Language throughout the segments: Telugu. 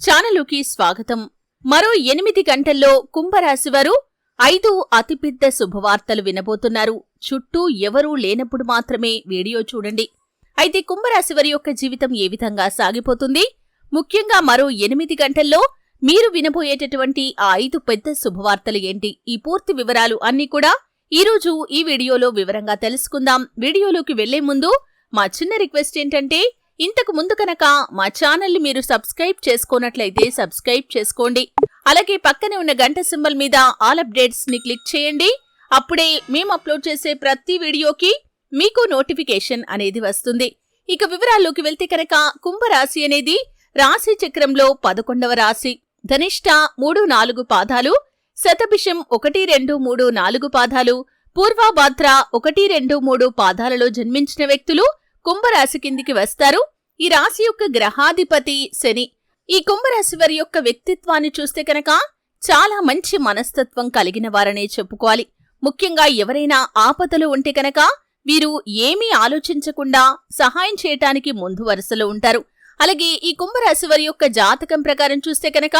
ఛానలుకి స్వాగతం. మరో ఎనిమిది గంటల్లో కుంభరాశి వారు ఐదు అతిపెద్ద శుభవార్తలు వినబోతున్నారు. చుట్టూ ఎవరూ లేనప్పుడు మాత్రమే వీడియో చూడండి. అయితే కుంభరాశి వారి యొక్క జీవితం ఏ విధంగా సాగిపోతుంది? ముఖ్యంగా మరో ఎనిమిది గంటల్లో మీరు వినబోయేటటువంటి ఆ ఐదు పెద్ద శుభవార్తలు ఏంటి? ఈ పూర్తి వివరాలు అన్నీ కూడా ఈరోజు ఈ వీడియోలో వివరంగా తెలుసుకుందాం. వీడియోలోకి వెళ్ళే ముందు మా చిన్న రిక్వెస్ట్ ఏంటంటే ఇంతకు ముందు కనుక మా ఛానల్ని మీరు సబ్స్క్రైబ్ చేసుకున్నట్లయితే సబ్స్క్రైబ్ చేసుకోండి. అలాగే పక్కనే ఉన్న గంట సింబల్ మీద ఆల్ అప్డేట్స్ని క్లిక్ చేయండి. అప్పుడే మేము అప్లోడ్ చేసే ప్రతి వీడియోకి మీకు నోటిఫికేషన్ అనేది వస్తుంది. ఇక వివరాల్లోకి వెళ్తే కనుక కుంభరాశి అనేది రాశి చక్రంలో పదకొండవ రాశి. ధనిష్ట మూడు నాలుగు పాదాలు శతభిషం ఒకటి రెండు మూడు నాలుగు పాదాలు పూర్వాభాద్ర ఒకటి రెండు మూడు పాదాలలో జన్మించిన వ్యక్తులు కుంభరాశి కిందికి వస్తారు. ఈ రాశి యొక్క గ్రహాధిపతి శని. ఈ కుంభరాశి వారి యొక్క వ్యక్తిత్వాన్ని చూస్తే కనుక చాలా మంచి మనస్తత్వం కలిగిన వారనే చెప్పుకోవాలి. ముఖ్యంగా ఎవరైనా ఆపదలు ఉంటే కనుక వీరు ఏమీ ఆలోచించకుండా సహాయం చేయటానికి ముందు వరుసలో ఉంటారు. అలాగే ఈ కుంభరాశి వారి యొక్క జాతకం ప్రకారం చూస్తే కనుక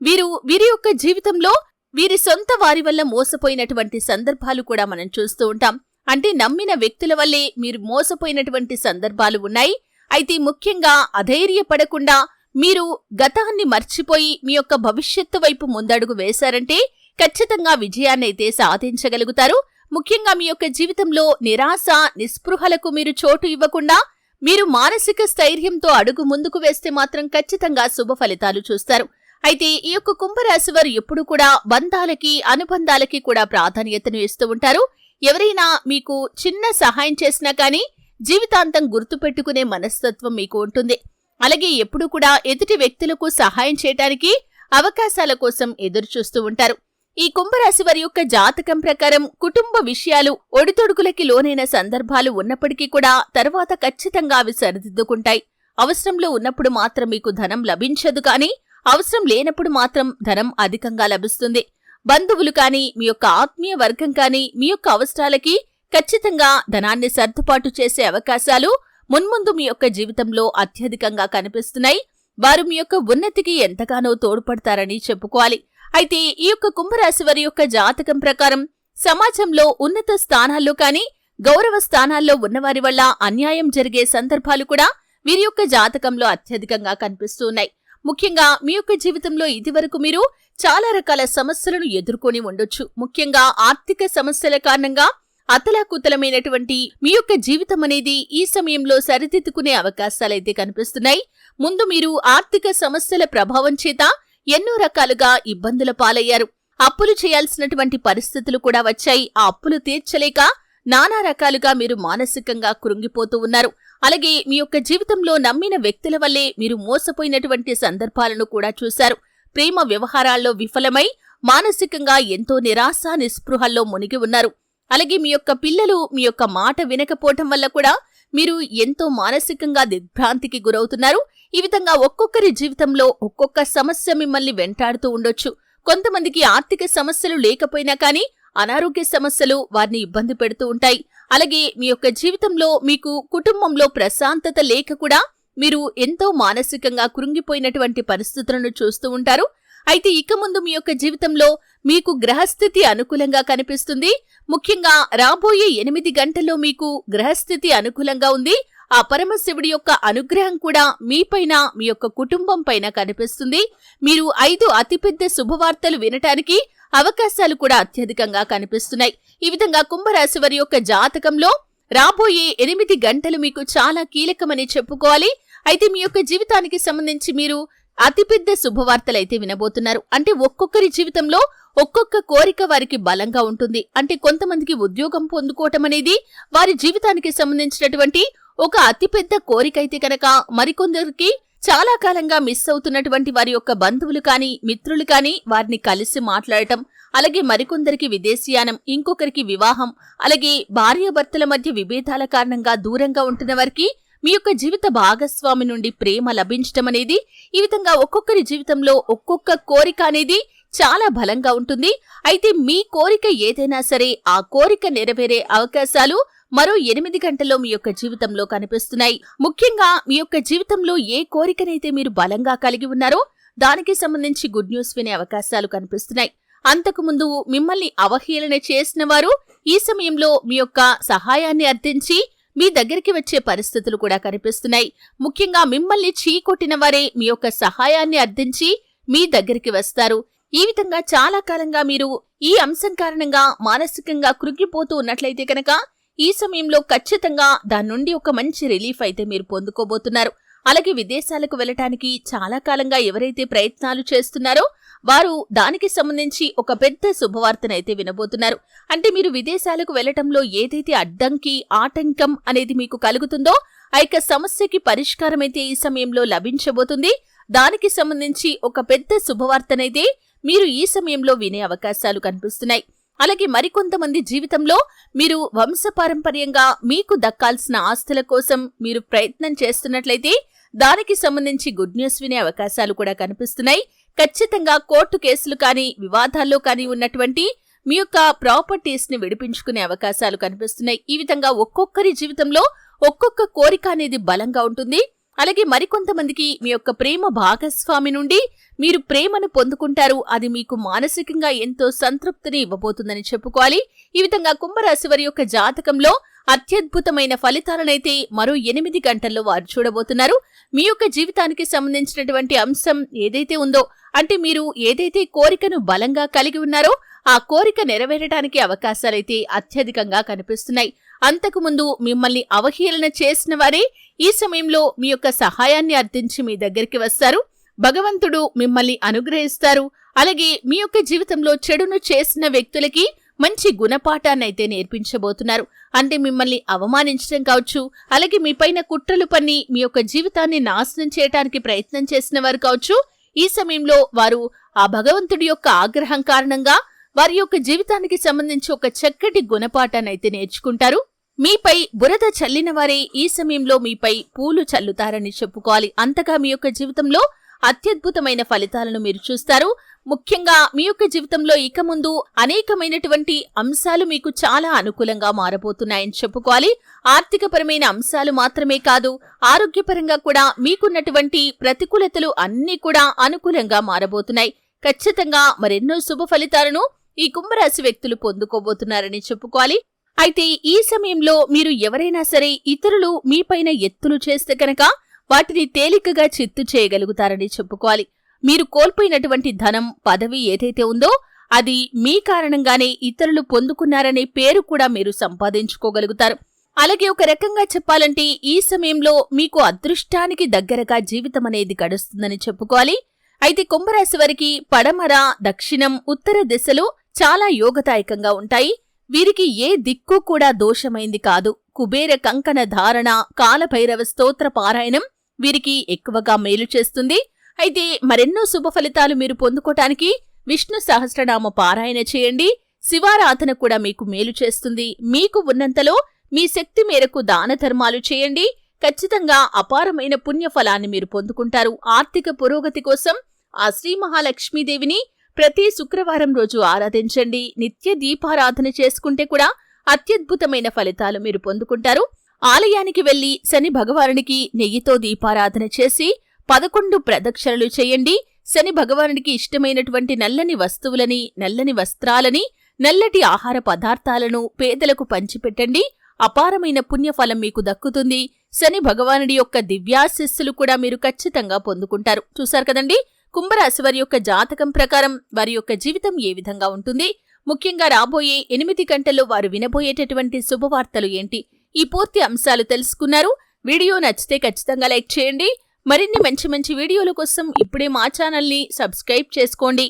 వీరు వీరి యొక్క జీవితంలో వీరి సొంత వారి వల్ల మోసపోయినటువంటి సందర్భాలు కూడా మనం చూస్తూ ఉంటాం. అంటే నమ్మిన వ్యక్తుల వల్లే మీరు మోసపోయినటువంటి సందర్భాలు ఉన్నాయి. అయితే ముఖ్యంగా అధైర్యపడకుండా మీరు గతాన్ని మర్చిపోయి మీ యొక్క భవిష్యత్తు వైపు ముందడుగు వేశారంటే ఖచ్చితంగా విజయాన్నైతే సాధించగలుగుతారు. ముఖ్యంగా మీ యొక్క జీవితంలో నిరాశ నిస్పృహలకు మీరు చోటు ఇవ్వకుండా మీరు మానసిక స్థైర్యంతో అడుగు ముందుకు వేస్తే మాత్రం ఖచ్చితంగా శుభ ఫలితాలు చూస్తారు. అయితే ఈ యొక్క కుంభరాశి వారు ఎప్పుడు కూడా బంధాలకి అనుబంధాలకి కూడా ప్రాధాన్యతను ఇస్తూ ఉంటారు. ఎవరైనా మీకు చిన్న సహాయం చేసినా కానీ జీవితాంతం గుర్తుపెట్టుకునే మనస్తత్వం మీకు ఉంటుంది. అలాగే ఎప్పుడు కూడా ఎదుటి వ్యక్తులకు సహాయం చేయటానికి అవకాశాల కోసం ఎదురు చూస్తూ ఉంటారు. ఈ కుంభరాశి వారి యొక్క జాతకం ప్రకారం కుటుంబ విషయాలు ఒడితొడుకులకి లోనైన సందర్భాలు ఉన్నప్పటికీ కూడా తర్వాత ఖచ్చితంగా అవి సరిదిద్దుకుంటాయి. అవసరంలో ఉన్నప్పుడు మాత్రం మీకు ధనం లభించదు కానీ అవసరం లేనప్పుడు మాత్రం ధనం అధికంగా లభిస్తుంది. బంధువులు కానీ మీ యొక్క ఆత్మీయ వర్గం కానీ మీ యొక్క అవసరాలకి ఖచ్చితంగా ధనాన్ని సర్దుబాటు చేసే అవకాశాలు మున్ముందు మీ యొక్క జీవితంలో అత్యధికంగా కనిపిస్తున్నాయి. వారు మీ యొక్క ఉన్నతికి ఎంతగానో తోడ్పడతారని చెప్పుకోవాలి. అయితే ఈ యొక్క కుంభరాశి వారి యొక్క జాతకం ప్రకారం సమాజంలో ఉన్నత స్థానాల్లో కానీ గౌరవ స్థానాల్లో ఉన్నవారి వల్ల అన్యాయం జరిగే సందర్భాలు కూడా వీరి యొక్క జాతకంలో అత్యధికంగా కనిపిస్తూ ఉన్నాయి. ముఖ్యంగా మీ యొక్క జీవితంలో ఇదివరకు మీరు చాలా రకాల సమస్యలను ఎదుర్కొని ఉండొచ్చు. ముఖ్యంగా ఆర్థిక సమస్యల కారణంగా అతలాకుతలమైనటువంటి మీ యొక్క జీవితం అనేది ఈ సమయంలో సరిదిద్దుకునే అవకాశాలైతే కనిపిస్తున్నాయి. ముందు మీరు ఆర్థిక సమస్యల ప్రభావం చేత ఎన్నో రకాలుగా ఇబ్బందుల పాలయ్యారు. అప్పులు చేయాల్సినటువంటి పరిస్థితులు కూడా వచ్చాయి. ఆ అప్పులు తీర్చలేక నానా రకాలుగా మీరు మానసికంగా కృంగిపోతూ ఉన్నారు. అలాగే మీ యొక్క జీవితంలో నమ్మిన వ్యక్తుల వల్లే మీరు మోసపోయినటువంటి సందర్భాలను కూడా చూశారు. ప్రేమ వ్యవహారాల్లో విఫలమై మానసికంగా ఎంతో నిరాశ నిస్పృహల్లో మునిగి ఉన్నారు. అలాగే మీ యొక్క పిల్లలు మీ యొక్క మాట వినకపోవటం వల్ల కూడా మీరు ఎంతో మానసికంగా దిగ్భ్రాంతికి గురవుతున్నారు. ఈ విధంగా ఒక్కొక్కరి జీవితంలో ఒక్కొక్క సమస్య మిమ్మల్ని వెంటాడుతూ ఉండొచ్చు. కొంతమందికి ఆర్థిక సమస్యలు లేకపోయినా కానీ అనారోగ్య సమస్యలు వారిని ఇబ్బంది పెడుతూ ఉంటాయి. అలాగే మీ యొక్క జీవితంలో మీకు కుటుంబంలో ప్రశాంతత లేక కూడా మీరు ఎంతో మానసికంగా కృంగిపోయినటువంటి పరిస్థితులను చూస్తూ ఉంటారు. అయితే ఇక ముందు మీ యొక్క జీవితంలో మీకు గ్రహస్థితి అనుకూలంగా కనిపిస్తుంది. ముఖ్యంగా రాబోయే ఎనిమిది గంటల్లో మీకు గ్రహస్థితి అనుకూలంగా ఉంది. ఆ పరమశివుడి యొక్క అనుగ్రహం కూడా మీపైన మీ యొక్క కుటుంబం పైన కనిపిస్తుంది. మీరు ఐదు అతిపెద్ద శుభవార్తలు వినటానికి అవకాశాలు కూడా అత్యధికంగా కనిపిస్తున్నాయి. ఈ విధంగా కుంభరాశి వారి యొక్క జాతకంలో రాబోయే ఎనిమిది గంటలు మీకు చాలా కీలకమని చెప్పుకోవాలి. అయితే మీ యొక్క జీవితానికి సంబంధించి మీరు అతిపెద్ద శుభవార్తలైతే వినబోతున్నారు. అంటే ఒక్కొక్కరి జీవితంలో ఒక్కొక్క కోరిక వారికి బలంగా ఉంటుంది. అంటే కొంతమందికి ఉద్యోగం పొందుకోవటం అనేది వారి జీవితానికి సంబంధించినటువంటి ఒక అతిపెద్ద కోరిక అయితే కనుక మరికొందరికి చాలా కాలంగా మిస్ అవుతున్నటువంటి వారి యొక్క బంధువులు కానీ మిత్రులు కానీ వారిని కలిసి మాట్లాడటం అలాగే మరికొందరికి విదేశీయానం ఇంకొకరికి వివాహం అలాగే భార్యాభర్తల మధ్య విభేదాల కారణంగా దూరంగా ఉంటున్న వారికి మీ యొక్క జీవిత భాగస్వామి నుండి ప్రేమ లభించటం అనేది ఈ విధంగా ఒక్కొక్కరి జీవితంలో ఒక్కొక్క కోరిక అనేది చాలా బలంగా ఉంటుంది. అయితే మీ కోరిక ఏదైనా సరే ఆ కోరిక నెరవేరే అవకాశాలు మరో ఎనిమిది గంటల్లో మీ యొక్క జీవితంలో కనిపిస్తున్నాయి. ముఖ్యంగా మీ యొక్క జీవితంలో ఏ కోరికనైతే మీరు బలంగా కలిగి ఉన్నారో దానికి సంబంధించి గుడ్ న్యూస్ వినే అవకాశాలు కనిపిస్తున్నాయి. అంతకుముందు మిమ్మల్ని అవహేళన చేసిన వారు ఈ సమయంలో మీ యొక్క సహాయాన్ని అర్థించి మీ దగ్గరికి వచ్చే పరిస్థితులు కూడా కనిపిస్తున్నాయి. ముఖ్యంగా మిమ్మల్ని చీకొట్టిన వారే మీ యొక్క సహాయాన్ని అర్థించి మీ దగ్గరికి వస్తారు. ఈ విధంగా చాలా కాలంగా మీరు ఈ అంశం కారణంగా మానసికంగా కృంగిపోతూ ఉన్నట్లయితే కనుక ఈ సమయంలో ఖచ్చితంగా దాని నుండి ఒక మంచి రిలీఫ్ అయితే మీరు పొందుకోబోతున్నారు. అలాగే విదేశాలకు వెళ్ళటానికి చాలా కాలంగా ఎవరైతే ప్రయత్నాలు చేస్తున్నారో వారు దానికి సంబంధించి ఒక పెద్ద శుభవార్తనైతే వినబోతున్నారు. అంటే మీరు విదేశాలకు వెళ్ళటంలో ఏదైతే అడ్డంకి ఆటంకం అనేది మీకు కలుగుతుందో ఆ యొక్క సమస్యకి పరిష్కారం అయితే ఈ సమయంలో లభించబోతుంది. దానికి సంబంధించి ఒక పెద్ద శుభవార్తనైతే మీరు ఈ సమయంలో వినే అవకాశాలు కనిపిస్తున్నాయి. అలాగే మరికొంతమంది జీవితంలో మీరు వంశపారంపర్యంగా మీకు దక్కాల్సిన ఆస్తుల కోసం మీరు ప్రయత్నం చేస్తున్నట్లయితే దానికి సంబంధించి గుడ్ న్యూస్ వినే అవకాశాలు కూడా కనిపిస్తున్నాయి. ఖచ్చితంగా కోర్టు కేసులు కానీ వివాదాల్లో కానీ ఉన్నటువంటి మీ యొక్క ప్రాపర్టీస్ని విడిపించుకునే అవకాశాలు కనిపిస్తున్నాయి. ఈ విధంగా ఒక్కొక్కరి జీవితంలో ఒక్కొక్క కోరిక అనేది బలంగా ఉంటుంది. అలాగే మరికొంతమందికి మీ యొక్క ప్రేమ భాగస్వామి నుండి మీరు ప్రేమను పొందుకుంటారు. అది మీకు మానసికంగా ఎంతో సంతృప్తిని ఇవ్వబోతుందని చెప్పుకోవాలి. ఈ విధంగా కుంభరాశి వారి యొక్క జాతకంలో అత్యద్భుతమైన ఫలితాలనైతే మరో ఎనిమిది గంటల్లో వారు చూడబోతున్నారు. మీ యొక్క జీవితానికి సంబంధించినటువంటి అంశం ఏదైతే ఉందో అంటే మీరు ఏదైతే కోరికను బలంగా కలిగి ఉన్నారో ఆ కోరిక నెరవేరడానికి అవకాశాలైతే అత్యధికంగా కనిపిస్తున్నాయి. అంతకుముందు మిమ్మల్ని అవహేళన చేసిన వారే ఈ సమయంలో మీ యొక్క సహాయాన్ని అర్థించి మీ దగ్గరికి వస్తారు. భగవంతుడు మిమ్మల్ని అనుగ్రహిస్తారు. అలాగే మీ యొక్క జీవితంలో చెడును చేసిన వ్యక్తులకి మంచి గుణపాఠాన్నైతే నేర్పించబోతున్నారు. అంటే మిమ్మల్ని అవమానించడం కావచ్చు అలాగే మీ పైన కుట్రలు పన్ని మీ యొక్క జీవితాన్ని నాశనం చేయడానికి ప్రయత్నం చేసిన వారు కావచ్చు. ఈ సమయంలో వారు ఆ భగవంతుడి యొక్క ఆగ్రహం కారణంగా వారి యొక్క జీవితానికి సంబంధించి ఒక చక్కటి గుణపాఠాన్నైతే నేర్చుకుంటారు. మీపై బురద చల్లిన వారే ఈ సమయంలో మీపై పూలు చల్లుతారని చెప్పుకోవాలి. అంతగా మీ యొక్క జీవితంలో అత్యద్భుతమైన ఫలితాలను మీరు చూస్తారు. ముఖ్యంగా మీ యొక్క జీవితంలో ఇక ముందు అనేకమైనటువంటి అంశాలు మీకు చాలా అనుకూలంగా మారబోతున్నాయని చెప్పుకోవాలి. ఆర్థికపరమైన అంశాలు మాత్రమే కాదు ఆరోగ్యపరంగా కూడా మీకున్నటువంటి ప్రతికూలతలు అన్నీ కూడా అనుకూలంగా మారబోతున్నాయి. ఖచ్చితంగా మరెన్నో శుభ ఫలితాలను ఈ కుంభరాశి వ్యక్తులు పొందుకోబోతున్నారని చెప్పుకోవాలి. అయితే ఈ సమయంలో మీరు ఎవరైనా సరే ఇతరులు మీపైన ఎత్తులు చేస్తే కనుక వాటిని తేలికగా చిత్తు చేయగలుగుతారని చెప్పుకోవాలి. మీరు కోల్పోయినటువంటి ధనం పదవి ఏదైతే ఉందో అది మీ కారణంగానే ఇతరులు పొందుకున్నారనే పేరు కూడా మీరు సంపాదించుకోగలుగుతారు. అలాగే ఒక రకంగా చెప్పాలంటే ఈ సమయంలో మీకు అదృష్టానికి దగ్గరగా జీవితం అనేది గడుస్తుందని చెప్పుకోవాలి. అయితే కుంభరాశి వారికి పడమర దక్షిణం ఉత్తర దిశలు చాలా యోగదాయకంగా ఉంటాయి. వీరికి ఏ దిక్కు కూడా దోషమైంది కాదు. కుబేర కంకణ ధారణ కాలభైరవ స్తోత్ర పారాయణం వీరికి ఎక్కువగా మేలు చేస్తుంది. అయితే మరెన్నో శుభ ఫలితాలు మీరు పొందుకోటానికి విష్ణు సహస్రనామ పారాయణ చేయండి. శివారాధన కూడా మీకు మేలు చేస్తుంది. మీకు ఉన్నంతలో మీ శక్తి మేరకు దాన ధర్మాలు చేయండి. ఖచ్చితంగా అపారమైన పుణ్యఫలాన్ని మీరు పొందుకుంటారు. ఆర్థిక పురోగతి కోసం ఆ శ్రీ మహాలక్ష్మీదేవిని ప్రతి శుక్రవారం రోజు ఆరాధించండి. నిత్య దీపారాధన చేసుకుంటే కూడా అత్యద్భుతమైన ఫలితాలు మీరు పొందుకుంటారు. ఆలయానికి వెళ్ళి శని భగవానునికి నెయ్యితో దీపారాధన చేసి పదకొండు ప్రదక్షిణలు చేయండి. శని భగవానునికి ఇష్టమైనటువంటి నల్లని వస్తువులని నల్లని వస్త్రాలని నల్లటి ఆహార పదార్థాలను పేదలకు పంచిపెట్టండి. అపారమైన పుణ్యఫలం మీకు దక్కుతుంది. శని భగవానుడి యొక్క దివ్యాశిస్సులు కూడా మీరు ఖచ్చితంగా పొందుకుంటారు. చూశారు కదండి? కుంభరాశి వారి యొక్క జాతకం ప్రకారం వారి యొక్క జీవితం ఏ విధంగా ఉంటుంది? ముఖ్యంగా రాబోయే ఎనిమిది గంటల్లో వారు వినబోయేటటువంటి శుభవార్తలు ఏంటి? ఈ పూర్తి అంశాలు తెలుసుకున్నారు. వీడియో నచ్చితే ఖచ్చితంగా లైక్ చేయండి. మరిన్ని మంచి మంచి వీడియోల కోసం ఇప్పుడే మా ఛానల్ని సబ్స్క్రైబ్ చేసుకోండి.